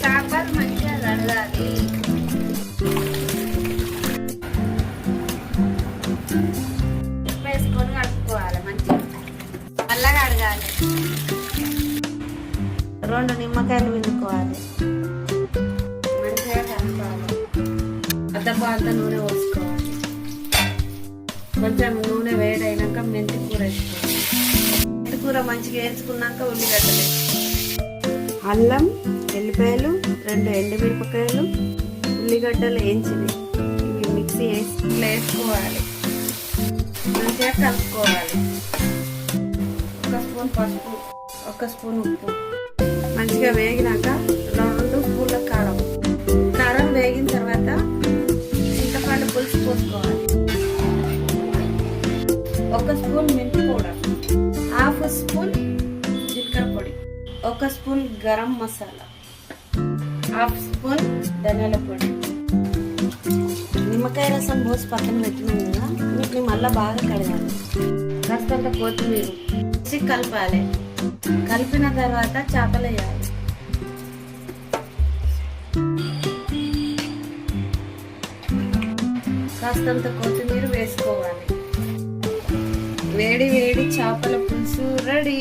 చేపలు మంచిగా కడగాలి వేసుకొని కడుక్కోవాలి మంచిగా. మళ్ళా కడగాలి రెండు నిమ్మకాయలు పిండుకోవాలి. మంచిగా అద్దపు అంత నూనె పోసుకోవాలి. కొంచెం నూనె వేడైనాక మెంతి కూర వేసుకోవాలి. కూర మంచిగా వేసుకున్నాక ఉల్లిగడ్డలు. అల్లం ఎల్లిపాయలు రెండు ఎండుమిరపకాయలు ఉల్లిగడ్డలు వేయించినవి. ఇవి మిక్సీ వేసి ఇట్లా వేసుకోవాలి. మంచిగా కలుపుకోవాలి. ఒక స్పూన్ పసుపు ఒక స్పూన్ ఉప్పు. మంచిగా వేగినాక రెండు స్పూన్ల కారం. కారం వేగిన తర్వాత చింతపండు పులుసు పోసుకోవాలి. ఒక స్పూన్ మెంతి పౌడర్ హాఫ్ స్పూన్ జీలకర్ర పొడి ఒక spoon garam masala half spoon ధనియాల పొడి. నిమ్మకాయ రసం పోసి పక్కన పెట్టినాం కదా వీటిని మళ్ళీ బాగా కడగాలి. కాస్తంత కొత్తిమీర వేసి కలపాలి. కలిపిన తర్వాత చేపలు వేయాలి. కాస్తంత కొత్తిమీర వేసుకోవాలి. వేడి వేడి చేపల పులుసు రెడీ.